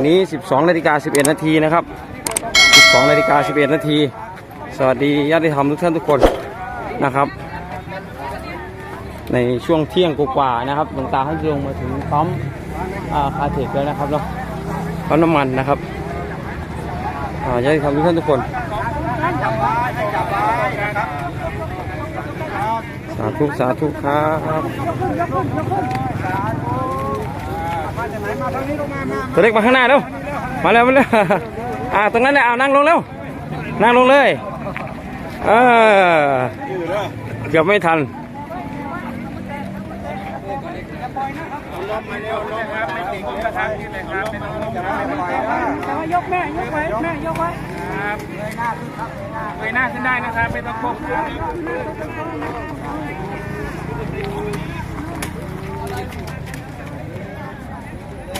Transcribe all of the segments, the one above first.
อนนี้ 12นาฬิกา11 นาทีนะครับ 12นาฬิกา11 นาที สวัสดีญาติธรรมทุกท่านทุกคนนะครับ ในช่วงเที่ยงกว่าๆนะครับหลวงตาท่านลงมาถึงปั๊มอาคาเทคแล้วนะครับเนาะปั๊มน้ำมันนะครับญาติธรรมทุกท่านทุกคนสาธุสาธุครับ ตัวเล็กมาข้างหน้าเร็วมาเร็วมาเร็วอ่าตรงนั้นแหละเอานั่งลงเร็วนั่งลงเลยเออเกือบไม่ทันยกแม่ยกไว้แม่ยกไว้เงยหน้าขึ้นได้นะครับไม่ต้องก้มครับ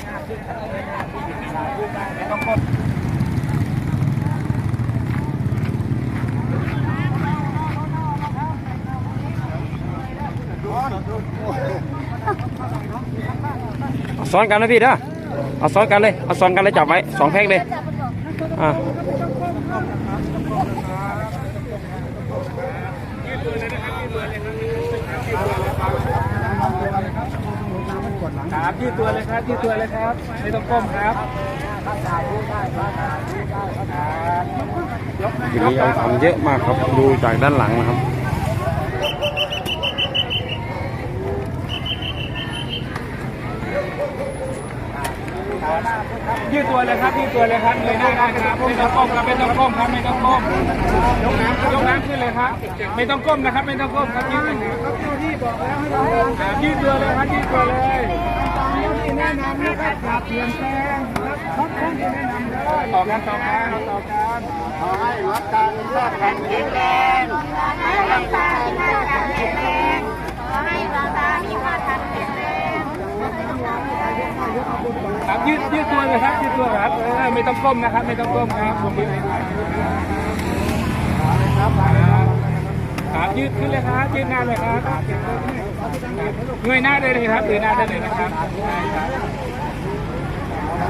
เอา ซ้อนกันนะพี่เด้อเอาซ้อนกันเลย เอาซ้อนกันเลยจับไว้สองแพ็คเลย อ่า ครับ ยืดตัวเลยครับยืดตัวเลยครับ ไม่ต้องก้มครับทีนี้ยังทำเยอะมากครับ ดูจากด้านหลังนะครับยืดตัวเลยครับยืดตัวเลยครับเงยหน้าได้ครับไม่ต้องก้มครับไม่ต้องก้มครับไม่ต้องก้ม เลยครับ ไม่ต้องก้มนะครับ ไม่ต้องก้มครับยืดเลยครับที่บอกแล้วให้ยืดตัวเลยครับยืดตัวเลยที่แนะนำนะครับอย่าเปลี่ยนแปลงครับท่านที่แนะนำเลยต่อกันต่อกันต่อกันขอให้รักการแยกกันแข็งแรงให้หลวงตามีมาทำแข็งแรงขอให้หลวงตามีมาทำแข็งแรงครับยืดยืดตัวเลยครับยืดตัวครับเออไม่ต้องก้มนะครับ ไม่ต้องก้มครับผมยืดเลยครับครับ ยืดขึ้นเลยครับยืดหน้าเลยครับเงยหน้าได้เลยครับเงยหน้าได้เลยนะครับได้ครับ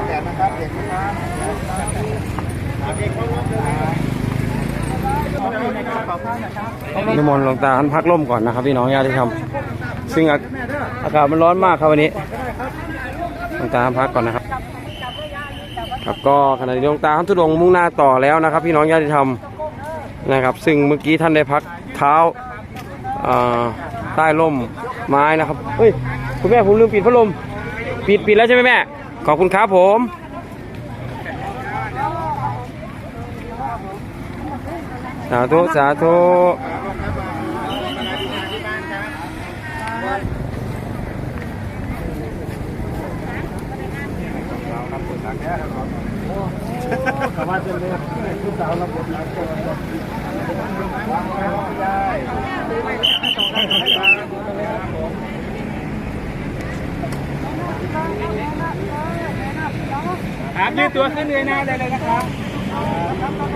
แต่นะครับเด็กนะครับนิมนต์หลวงตาท่านพักร่มก่อนนะครับพี่น้องญาติธรรมซึ่งอากาศมันร้อนมากครับวันนี้หลวงตาท่านพักก่อนนะครับ ครับก็ขณะนี้หลวงตาท่านทุดงมุ่งหน้าต่อแล้วนะครับ พี่น้องญาติธรรมนะครับ ซึ่งเมื่อกี้ท่านได้พัก เท้าใต้ร่มไม้นะครับเฮ้ยคุณแม่ผมลืมปิดพัดลมปิดปิดแล้วใช่ไหมแม่ ขอบคุณครับผมสาธุ สาธุว่าจะเลือกลูกสาวราบทหลาย ครับยืดตัวขึ้นเงยหน้าได้เลยนะครับรับตัว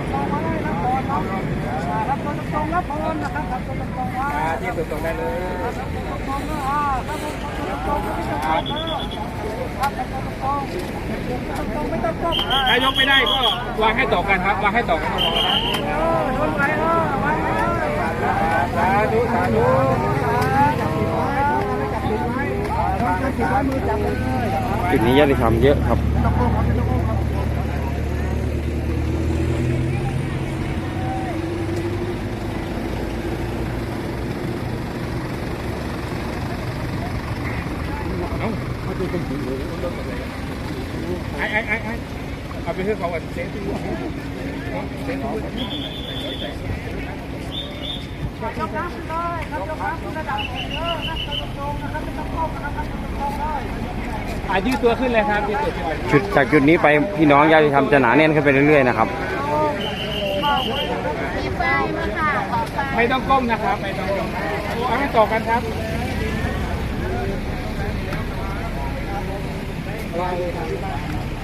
ตรงรับพรนะครับรับตรงตรงว่าอ่ายืดตัวตรงได้เลยตรงนะอ่าครับผมตรงไม่ต้องครับครับตรงไม่ต้องก้มถ้ายกไม่ได้ก็วางให้ต่อกันครับวางให้ต่อกันก็พอแล้วเออชนไปเออไว้สา ธุสาธุจุดนี้ญาติธรรมเยอะครับไอ้ไอ้ไอ้ไอ้เอาไปให้เขาก่อนเซฟที่ อาจยืดตัวขึ้นเลยครับจุดจากจุดนี้ไปพี่น้องญาติธรรมจะหนาแน่นขึ้นไปเรื่อยๆนะครับไม่ไม่ต้องก้มนะครับ ไม่ต้องก้มเอาให้ต่อกันครับอะไรครับ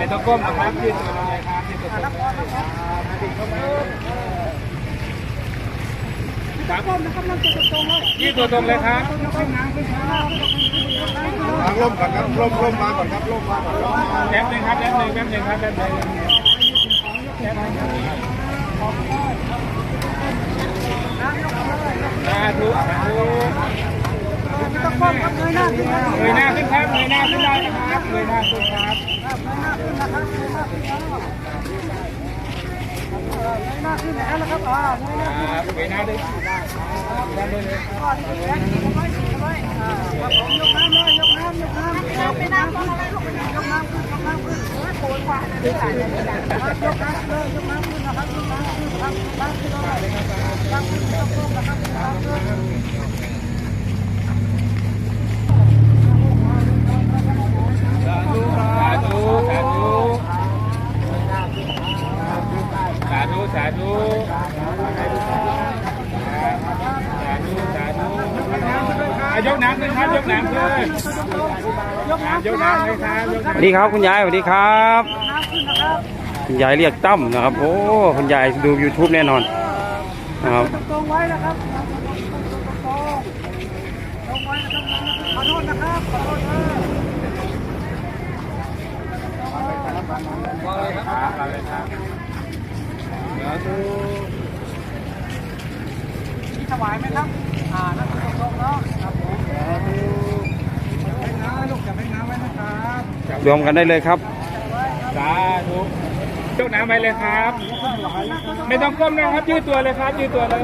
ม่ต้องก้มนะครับยืดตัวเลยครับยืดตัวเลยครับก้มนะครับนั่งตัวตรงเลยยืดตัวตรงเลยครับทางร่มก่อนครับร่มร่มมาก่อนครับร่มมาก่อนแป๊บนึงครับแป๊บนึงแป๊บนึงครับแป๊บหนึงสาธุสาธุ ต้องก้มครับเงยหน้าขึ้นครับเงยหน้าขึ้นครับเงยหน้าขึ้นได้นะครับเงยหน้าขึ้นครับเหน้าขึ้นแล้วนะครับอ่าเงยหน้าครับเงยหน้าด้วยด้านด้วยเลยก่อนแขนยกไว้ยกไว้อ่าครับผมยกน้ำเลยยกน้ำยกน้ำยกไม่ได้ก็อะไรลูกน้ำขึ้นยกน้ำขึ้นโผล่กว่าเลยยกน้ำเลยยกน้ำขึ้นนะครับยกน้ำขึ้นครับยกน้ำขึ้นเลยน้ำขึ้นต้องก้มนะครับน้ำขึ้น สาธุสาธุสาธุสาธุสาธุสาธุสาธุอะยกน้ำขึ้นครับยกน้ำขึ้น ยกน้ำยกน้ำเลยครับยกสน้ำวัสดีครับคุณยายสวัสดีครับน้ำขึ้นนะครับคุณยายเรียกตั้มนะครับ โอ้คุณยายดู YouTube แน่นอนนะครับตรงไว้นะครับตรงตรงไว้นะครับขอโทษนะครับขอโทษนะครับเอาเลยครับสาธุมีถวายไหมครับ อ่านั่งตรงๆเนาะครับผมให้น้ำไว้ลูกจับให้น้ำไว้นะค รับรวมกันได้เลยครับสาธุยกน้ำไปเลยครับ ไม่ต้องก้มนะครับ ยืดตัวเลยครับ ยืดตัวเลย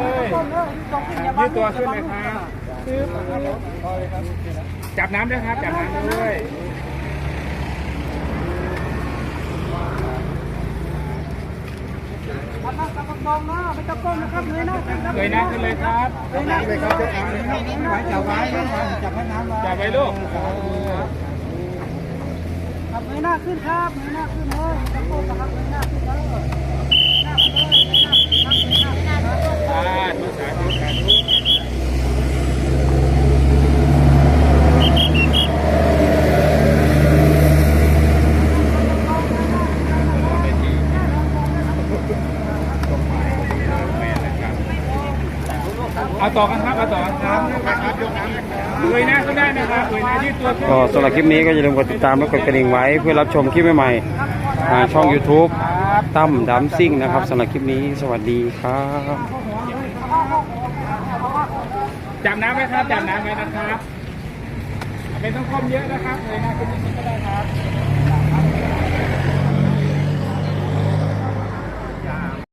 ยืดตัวขึ้นเลยครับจับน้ำด้วยครับ จับน้ำด้วยมานั่งตรงๆเนาะไม่ต้องก้มนะครับเงยหน้าขึ้นครับเงยหน้าขึ้นเลยครับเงยหน้าขึ้นครับไม่ไหวจับไว้จับให้น้ำไว้จับไว้ลูก ครับเงยหน้าขึ้นครับเงยหน้าขึ้นเลยตะโก้มนะครับเงยหน้าขึ้นเลยหน้าขึ้นเลยเงยหน้าขึ้นครับเงยหน้าขึ้นครับ สาธุสาธุสาธุ เอาต่อกันครับเอาต่อกันครับเงยหน้าขึ้นได้นะครับเงยหน้ายืดตัวขึ้นก็สำหรับคลิปนี้ก็อย่าลืมกดติดตามและกดกระดิ่งไว้เพื่อรับชมคลิปใหม่ๆทางช่อง YouTube ตั้มดัมซิ่งนะครับสำหรับคลิปนี้สวัสดีครับจับน้ำไว้ครับจับน้ำไว้นะครับไม่ต้องก้มเยอะนะครับเงยหน้าขึ้นนิดนึงก็ได้ครับ